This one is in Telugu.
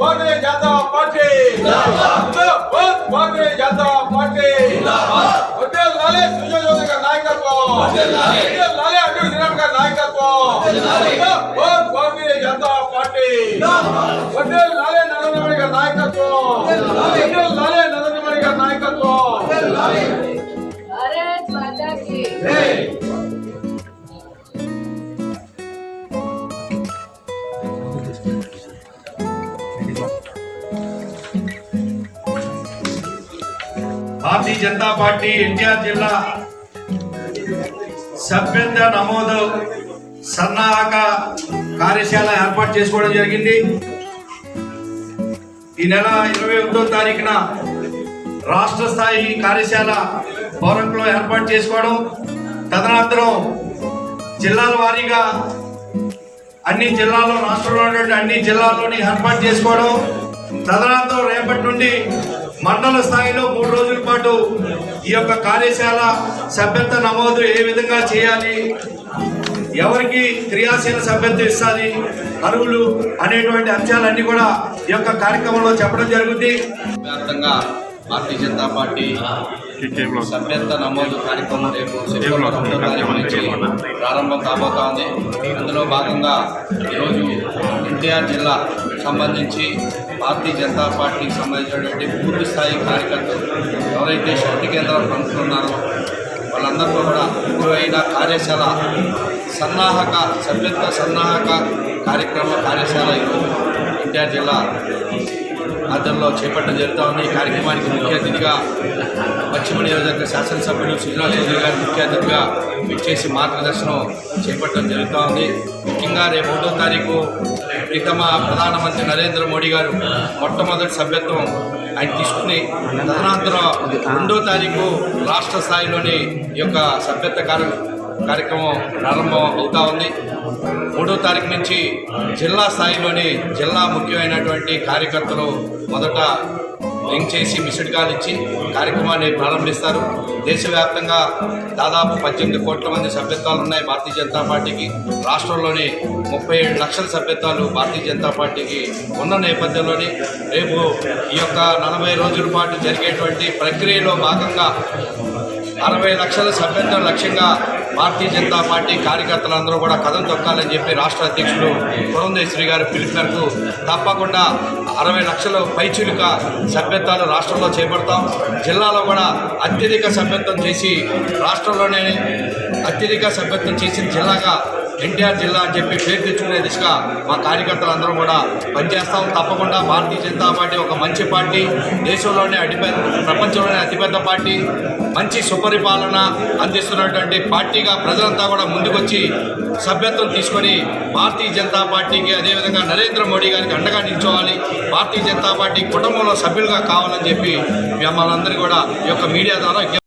भारतीय जनता पार्टी। जिंदाबाद। भारतीय जनता पार्टी। होटल लाले सुजय का नायकत्व। होटल लाले। अटल श्रीराम का नायकत्व। जिंदाबाद। भारतीय जनता पार्टी। होटल लाले नरेंद्र मोदी का नायकत्व। होटल लाले। नरेंद्र मोदी का नायकत्व। भारत माता की భారతీయ జనతా పార్టీ ఎన్టీఆర్ జిల్లా సభ్యత్వ నమోదు సన్నాహక కార్యశాల ఏర్పాటు చేసుకోవడం జరిగింది. ఈ నెల ఇరవై ఒకటో తారీఖున రాష్ట్ర స్థాయి కార్యశాల పౌరంలో ఏర్పాటు చేసుకోవడం తదనంతరం జిల్లాల వారీగా అన్ని జిల్లాల్లో రాష్ట్రంలో ఉన్నటువంటి అన్ని జిల్లాల్లోని ఏర్పాటు చేసుకోవడం తదనంతరం రేపటి నుండి మండల స్థాయిలో మూడు రోజుల పాటు ఈ యొక్క కార్యశాల సభ్యత్వ నమోదు ఏ విధంగా చేయాలి? ఎవరికి క్రియాశీల సభ్యత్వం ఇస్తుంది? అరువులు అనేటువంటి అంశాలన్నీ కూడా ఈ యొక్క కార్యక్రమంలో చెప్పడం జరుగుతుంది వ్యాప్తంగా భారతీయ జనతా పార్టీ సభ్యత్వ నమోదు కార్యక్రమం రేపు సెప్టెంబర్ తారీఖు నుంచి ప్రారంభం కాబోతోంది అందులో భాగంగా ఈరోజు ఎన్టీఆర్ జిల్లా సంబంధించి భారతీయ జనతా పార్టీకి సంబంధించినటువంటి పూర్తి స్థాయి కార్యకర్తలు ఎవరైతే శక్తి కేంద్రాలు పంపుతున్నారో వాళ్ళందరితో కూడా గురువైన కార్యశాల సన్నాహక సభ్యత్వ సన్నాహక కార్యక్రమ కార్యశాల ఈరోజు ఎన్టీఆర్ జిల్లా ఆధ్వర్యంలో చేపట్టడం జరుగుతూ ఉంది. ఈ కార్యక్రమానికి ముఖ్య అతిథిగా పశ్చిమ నియోజకవర్గ శాసనసభ్యులు సుజనా చౌదరి గారు ముఖ్య అతిథిగా విచ్చేసి మార్గదర్శనం చేపట్టడం జరుగుతూ ఉంది. ముఖ్యంగా రేపు ఒకటో తారీఖు ప్రీతమ ప్రధానమంత్రి నరేంద్ర మోడీ గారు మొట్టమొదటి సభ్యత్వం ఆయన తీసుకుని తదనంతరం రెండో తారీఖు రాష్ట్ర స్థాయిలోని ఈ యొక్క సభ్యత్వ కార్య కార్యక్రమం ప్రారంభం అవుతా ఉంది. మూడో తారీఖు నుంచి జిల్లా స్థాయిలోని జిల్లా ముఖ్యమైనటువంటి కార్యకర్తలు మొదట లింక్ చేసి మిస్డ్ కాల్ ఇచ్చి కార్యక్రమాన్ని ప్రారంభిస్తారు. దేశవ్యాప్తంగా దాదాపు పద్దెనిమిది కోట్ల మంది సభ్యత్వాలు ఉన్నాయి భారతీయ జనతా పార్టీకి. రాష్ట్రంలోని ముప్పై ఏడు లక్షల సభ్యత్వాలు భారతీయ జనతా పార్టీకి ఉన్న నేపథ్యంలోని రేపు ఈ యొక్క నలభై రోజుల పాటు జరిగేటువంటి ప్రక్రియలో భాగంగా అరవై లక్షల సభ్యత్వం లక్ష్యంగా భారతీయ జనతా పార్టీ కార్యకర్తలందరూ కూడా కథం తొక్కాలని చెప్పి రాష్ట్ర అధ్యక్షుడు పురంధేశ్వరి గారు పిలుపు మేరకు తప్పకుండా అరవై లక్షల పైచులుక సభ్యత్వాలు రాష్ట్రంలో చేపడతాం. జిల్లాలో కూడా అత్యధిక సభ్యత్వం చేసి రాష్ట్రంలోనే అత్యధిక సభ్యత్వం చేసిన జిల్లాగా ఎన్టీఆర్ జిల్లా అని చెప్పి పేరు తెచ్చుకునే దిశగా మా కార్యకర్తలందరం కూడా పనిచేస్తాం. తప్పకుండా భారతీయ జనతా పార్టీ ఒక మంచి పార్టీ. దేశంలోనే అతిపెద్ద ప్రపంచంలోనే అతిపెద్ద పార్టీ. మంచి సుపరిపాలన అందిస్తున్నటువంటి పార్టీగా ప్రజలంతా కూడా ముందుకొచ్చి సభ్యత్వం తీసుకొని భారతీయ జనతా పార్టీకి అదేవిధంగా నరేంద్ర మోడీ గారికి అండగా నిల్చోవాలి. భారతీయ జనతా పార్టీ కుటుంబంలో సభ్యులుగా కావాలని చెప్పి మిమ్మల్ని అందరూ కూడా ఈ యొక్క మీడియా ద్వారా